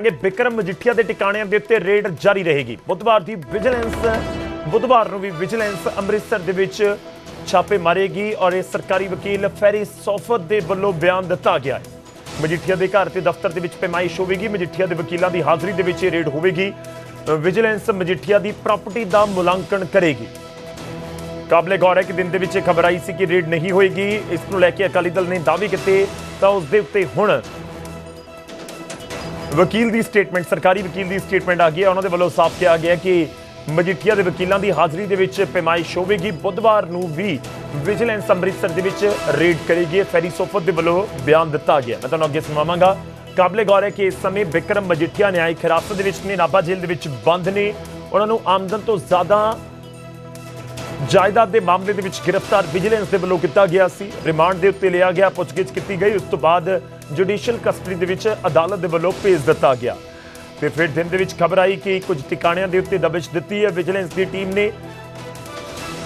ਇਹ ਵਿਕਰਮ ਮਜੀਠੀਆ ਦੇ ਟਿਕਾਣਿਆਂ ਦੇ ਉੱਤੇ ਰੇਡ ਜਾਰੀ ਰਹੇਗੀ। ਬੁੱਧਵਾਰ ਦੀ ਵਿਜੀਲੈਂਸ, ਬੁੱਧਵਾਰ ਨੂੰ ਵੀ ਵਿਜੀਲੈਂਸ ਅੰਮ੍ਰਿਤਸਰ ਦੇ ਵਿੱਚ ਛਾਪੇ ਮਾਰੇਗੀ ਔਰ ਇਹ ਸਰਕਾਰੀ ਵਕੀਲ ਫੈਰੀ ਸੋਫਤ ਦੇ ਵੱਲੋਂ ਬਿਆਨ ਦਿੱਤਾ ਗਿਆ ਹੈ। ਮਜੀਠੀਆ ਦੇ ਘਰ ਤੇ ਦਫ਼ਤਰ ਦੇ ਵਿੱਚ ਪੈਮਾਇਸ਼ ਹੋਵੇਗੀ। ਮਜੀਠੀਆ ਦੇ ਵਕੀਲਾਂ ਦੀ ਹਾਜ਼ਰੀ ਦੇ ਵਿੱਚ ਇਹ ਰੇਡ ਹੋਵੇਗੀ। ਵਿਜੀਲੈਂਸ ਮਜੀਠੀਆ ਦੀ ਪ੍ਰਾਪਰਟੀ ਦਾ ਮੁਲਾਂਕਣ ਕਰੇਗੀ। ਕਾਬਲੇ ਗੌਰ ਹੈ ਕਿ ਦਿਨ ਦੇ ਵਿੱਚ ਇਹ ਖਬਰ ਆਈ ਸੀ ਕਿ ਰੇਡ ਨਹੀਂ ਹੋਏਗੀ। ਇਸ ਨੂੰ ਲੈ ਕੇ ਅਕਾਲੀ ਦਲ ਨੇ ਦਾਅਵੇ ਕੀਤੇ ਤਾਂ ਉਸ ਦੇ ਉੱਤੇ ਹੁਣ ਵਕੀਲ ਦੀ ਸਟੇਟਮੈਂਟ ਸਰਕਾਰੀ ਵਕੀਲ ਦੀ ਸਟੇਟਮੈਂਟ ਆ ਗਈ ਹੈ। ਉਹਨਾਂ ਦੇ ਵੱਲੋਂ ਸਾਫ਼ ਕਿਹਾ ਗਿਆ ਕਿ ਮਜੀਠੀਆ ਦੇ ਵਕੀਲਾਂ ਦੀ ਹਾਜ਼ਰੀ ਦੇ ਵਿੱਚ ਪੈਮਾਇਸ਼ ਹੋਵੇਗੀ। ਬੁੱਧਵਾਰ ਨੂੰ ਵੀ ਵਿਜੀਲੈਂਸ ਅੰਮ੍ਰਿਤਸਰ ਦੇ ਵਿੱਚ ਰੇਡ ਕਰੇਗੀ ਫੈਰੀ ਸੋਫਤ ਦੇ ਵੱਲੋਂ ਬਿਆਨ ਦਿੱਤਾ ਗਿਆ ਮੈਂ ਤੁਹਾਨੂੰ ਅੱਗੇ ਸੁਣਾਵਾਂਗਾ। ਕਾਬਲੇ ਗੌਰ ਹੈ ਕਿ ਇਸ ਸਮੇਂ ਵਿਕਰਮ ਮਜੀਠੀਆ ਨਿਆਇਕ ਹਿਰਾਸਤ ਦੇ ਵਿੱਚ ਨੇ, ਨਾਭਾ ਜੇਲ੍ਹ ਦੇ ਵਿੱਚ ਬੰਦ ਨੇ। ਉਹਨਾਂ ਨੂੰ ਆਮਦਨ ਤੋਂ ਜ਼ਿਆਦਾ ਜਾਇਦਾਦ ਦੇ ਮਾਮਲੇ ਦੇ ਵਿੱਚ ਗ੍ਰਿਫਤਾਰ ਵਿਜੀਲੈਂਸ ਦੇ ਵੱਲੋਂ ਕੀਤਾ ਗਿਆ ਸੀ। ਰਿਮਾਂਡ ਦੇ ਉੱਤੇ ਲਿਆ ਗਿਆ, ਪੁੱਛਗਿੱਛ ਕੀਤੀ ਗਈ। ਉਸ ਤੋਂ ਬਾਅਦ ਜੁਡੀਸ਼ੀਅਲ ਕਸਟਡੀ ਦੇ ਵਿੱਚ ਅਦਾਲਤ ਦੇ ਵੱਲੋਂ ਭੇਜ ਦਿੱਤਾ ਗਿਆ। ਤੇ ਫਿਰ ਦਿਨ ਦੇ ਵਿੱਚ ਖਬਰ ਆਈ ਕਿ ਕੁਝ ਟਿਕਾਣਿਆਂ ਦੇ ਉੱਤੇ ਦਬਿਸ਼ ਦਿੱਤੀ ਹੈ। ਵਿਜੀਲੈਂਸ ਦੀ ਟੀਮ ਨੇ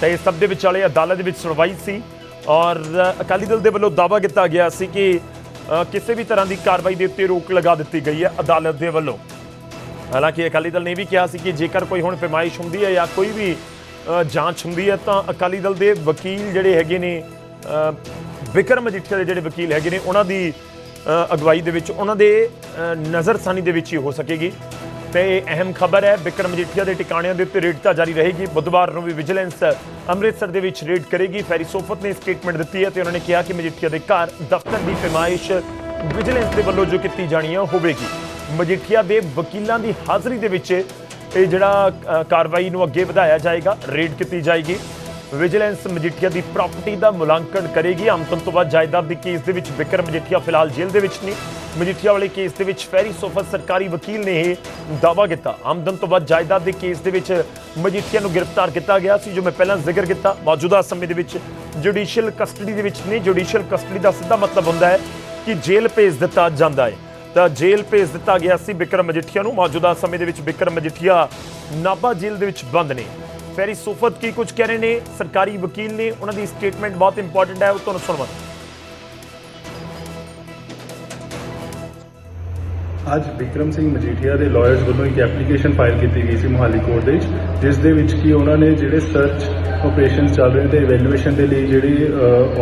ਤਾਂ ਇਹ ਸਭ ਦੇ ਵਿਚਾਲੇ ਅਦਾਲਤ ਦੇ ਵਿੱਚ ਸੁਣਵਾਈ ਸੀ ਔਰ ਅਕਾਲੀ ਦਲ ਦੇ ਵੱਲੋਂ ਦਾਅਵਾ ਕੀਤਾ ਗਿਆ ਸੀ ਕਿ ਕਿਸੇ ਵੀ ਤਰ੍ਹਾਂ ਦੀ ਕਾਰਵਾਈ ਦੇ ਉੱਤੇ ਰੋਕ ਲਗਾ ਦਿੱਤੀ ਗਈ ਹੈ ਅਦਾਲਤ ਦੇ ਵੱਲੋਂ। ਹਾਲਾਂਕਿ ਅਕਾਲੀ ਦਲ ਨੇ ਇਹ ਵੀ ਕਿਹਾ ਸੀ ਕਿ ਜੇਕਰ ਕੋਈ ਹੁਣ ਫਰਮਾਇਸ਼ ਹੁੰਦੀ ਹੈ ਜਾਂ ਕੋਈ ਵੀ ਜਾਂਚ ਹੁੰਦੀ ਹੈ ਤਾਂ ਅਕਾਲੀ ਦਲ ਦੇ ਵਕੀਲ ਜਿਹੜੇ ਹੈਗੇ ਨੇ ਅ, ਵਿਕਰਮ ਮਜੀਠੀਆ ਦੇ ਜਿਹੜੇ ਵਕੀਲ ਹੈਗੇ ਨੇ ਉਹਨਾਂ ਦੀ ਅਗਵਾਈ ਦੇ ਵਿੱਚ ਉਹਨਾਂ ਦੇ ਨਜ਼ਰਸਾਨੀ ਦੇ ਵਿੱਚ ਹੀ ਹੋ ਸਕੇਗੀ। ਤੇ ਇਹ ਅਹਿਮ ਖਬਰ ਹੈ, ਵਿਕਰਮ ਮਜੀਠੀਆ ਦੇ ਟਿਕਾਣਿਆਂ ਦੇ ਉੱਤੇ ਰੇਡ ਤਾਂ ਜਾਰੀ ਰਹੇਗੀ। ਬੁੱਧਵਾਰ ਨੂੰ ਵੀ ਵਿਜੀਲੈਂਸ ਅੰਮ੍ਰਿਤਸਰ ਦੇ ਵਿੱਚ ਰੇਡ ਕਰੇਗੀ। ਫੈਰੀ ਸੋਫਤ ਨੇ ਸਟੇਟਮੈਂਟ ਦਿੱਤੀ ਹੈ ਤੇ ਉਹਨਾਂ ਨੇ ਕਿਹਾ ਕਿ ਮਜੀਠੀਆ ਦੇ ਘਰ ਦਫ਼ਤਰ ਦੀ ਪੈਮਾਇਸ਼ ਵਿਜੀਲੈਂਸ ਦੇ ਵੱਲੋਂ ਜੋ ਕੀਤੀ ਜਾਣੀ ਹੈ ਹੋਵੇਗੀ। ਮਜੀਠੀਆ ਦੇ ਵਕੀਲਾਂ ਦੀ ਹਾਜ਼ਰੀ ਦੇ ਵਿੱਚ ਇਹ ਜਿਹੜਾ ਕਾਰਵਾਈ ਨੂੰ ਅੱਗੇ ਵਧਾਇਆ ਜਾਏਗਾ, ਰੇਡ ਕੀਤੀ ਜਾਏਗੀ। ਵਿਜੀਲੈਂਸ ਮਜੀਠੀਆ ਦੀ ਪ੍ਰਾਪਰਟੀ ਦਾ ਮੁਲਾਂਕਣ ਕਰੇਗੀ। ਆਮਦਨ ਤੋਂ ਬਾਅਦ ਜਾਇਦਾਦ ਦੇ ਕੇਸ ਦੇ ਵਿੱਚ ਵਿਕਰਮ ਮਜੀਠੀਆ ਫਿਲਹਾਲ ਜੇਲ੍ਹ ਦੇ ਵਿੱਚ ਨੇ। ਮਜੀਠੀਆ ਵਾਲੇ ਕੇਸ ਦੇ ਵਿੱਚ ਫੈਰੀ ਸੋਫਤ ਸਰਕਾਰੀ ਵਕੀਲ ਨੇ ਇਹ ਦਾਅਵਾ ਕੀਤਾ। ਆਮਦਨ ਤੋਂ ਬਾਅਦ ਜਾਇਦਾਦ ਦੇ ਕੇਸ ਦੇ ਵਿੱਚ ਮਜੀਠੀਆ ਨੂੰ ਗ੍ਰਿਫਤਾਰ ਕੀਤਾ ਗਿਆ ਸੀ, ਜੋ ਮੈਂ ਪਹਿਲਾਂ ਜ਼ਿਕਰ ਕੀਤਾ। ਮੌਜੂਦਾ ਸਮੇਂ ਦੇ ਵਿੱਚ ਜੁਡੀਸ਼ੀਅਲ ਕਸਟਡੀ ਦੇ ਵਿੱਚ ਨੇ। ਜੁਡੀਸ਼ੀਅਲ ਕਸਟਡੀ ਦਾ ਸਿੱਧਾ ਮਤਲਬ ਹੁੰਦਾ ਹੈ ਕਿ ਜੇਲ੍ਹ ਭੇਜ ਦਿੱਤਾ ਜਾਂਦਾ ਹੈ। ਤਾਂ ਜੇਲ੍ਹ ਭੇਜ ਦਿੱਤਾ ਗਿਆ ਸੀ ਵਿਕਰਮ ਮਜੀਠੀਆ ਨੂੰ। ਮੌਜੂਦਾ ਸਮੇਂ ਦੇ ਵਿੱਚ ਵਿਕਰਮ ਮਜੀਠੀਆ ਨਾਭਾ ਜੇਲ੍ਹ ਦੇ ਵਿੱਚ ਬੰਦ ਨੇ। ਫੈਰੀ ਸੁਫਤ ਕੀ ਕੁਝ ਕਹਿ ਰਹੇ ਨੇ? ਸਰਕਾਰੀ ਵਕੀਲ ਨੇ ਉਹਨਾਂ ਦੀ ਸਟੇਟਮੈਂਟ ਬਹੁਤ ਇੰਪੋਰਟੈਂਟ ਹੈ, ਉਹ ਤੁਹਾਨੂੰ ਸੁਣਵਾ ਅੱਜ ਵਿਕਰਮ ਸਿੰਘ ਮਜੀਠੀਆ ਦੇ ਲਾਇਰਸ ਵੱਲੋਂ ਇੱਕ ਐਪਲੀਕੇਸ਼ਨ ਫਾਈਲ ਕੀਤੀ ਗਈ ਸੀ ਮੁਹਾਲੀ ਕੋਰਟ ਦੇ ਵਿੱਚ, ਜਿਸ ਦੇ ਵਿੱਚ ਕੀ ਉਹਨਾਂ ਨੇ ਜਿਹੜੇ ਸਰਚ ਆਪਰੇਸ਼ਨਸ ਚੱਲ ਰਹੇ ਨੇ ਤੇ ਇਵੈਲੂਏਸ਼ਨ ਦੇ ਲਈ ਜਿਹੜੀ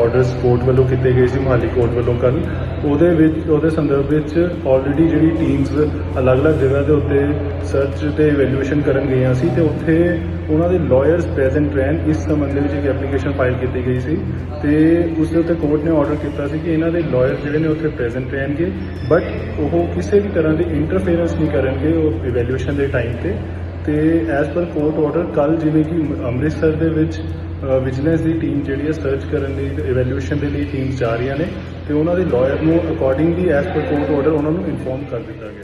ਆਰਡਰਸ ਕੋਰਟ ਵੱਲੋਂ ਕੀਤੇ ਗਏ ਸੀ, ਮੁਹਾਲੀ ਕੋਰਟ ਵੱਲੋਂ ਕੱਲ ਉਹਦੇ ਵਿੱਚ, ਉਹਦੇ ਸੰਦਰਭ ਵਿੱਚ ਆਲਰੇਡੀ ਜਿਹੜੀ ਟੀਮਸ ਅਲੱਗ-ਅਲੱਗ ਜਗ੍ਹਾ ਦੇ ਉੱਤੇ ਸਰਚ ਤੇ ਇਵੈਲੂਏਸ਼ਨ ਕਰਨ ਗਈਆਂ ਸੀ ਤੇ ਉੱਥੇ ਉਹਨਾਂ ਦੇ ਲਾਇਰਸ ਪ੍ਰੈਜ਼ੈਂਟ ਰਹਿਣ, ਇਸ ਸੰਬੰਧ ਵਿੱਚ ਇੱਕ ਐਪਲੀਕੇਸ਼ਨ ਫਾਈਲ ਕੀਤੀ ਗਈ ਸੀ ਤੇ ਉਸ ਦੇ ਉੱਤੇ ਕੋਰਟ ਨੇ ਆਰਡਰ ਕੀਤਾ ਸੀ ਕਿ ਇਹਨਾਂ ਦੇ ਲਾਇਰ ਜਿਹੜੇ ਨੇ ਉੱਥੇ ਪ੍ਰੈਜ਼ੈਂਟ ਰਹਿਣਗੇ ਬਟ ਉਹ ਕਿਸੇ ਵੀ ਤਰ੍ਹਾਂ ਦੀ ਇੰਟਰਫੇਰੈਂਸ ਨਹੀਂ ਕਰਨਗੇ ਉਹ ਇਵੈਲੂਏਸ਼ਨ ਦੇ ਟਾਈਮ ਤੇ। ਤੇ ਐਸ ਪਰ ਕੋਰਟ ਆਰਡਰ ਕੱਲ ਜਿਵੇਂ ਕਿ ਅੰਮ੍ਰਿਤਸਰ ਦੇ ਵਿੱਚ ਵਿਜੀਲੈਂਸ ਦੀ ਟੀਮ ਜਿਹੜੀ ਹੈ ਸਰਚ ਕਰਨ ਲਈ ਤੇ ਇਵੈਲੂਏਸ਼ਨ ਦੇ ਲਈ ਟੀਮਸ ਜਾ ਰਹੀਆਂ ਨੇ ਤੇ ਉਹਨਾਂ ਦੇ ਲਾਇਰ ਨੂੰ accordingly as per court order ਉਹਨਾਂ ਨੂੰ ਇਨਫੋਰਮ ਕਰ ਦਿੱਤਾ ਗਿਆ।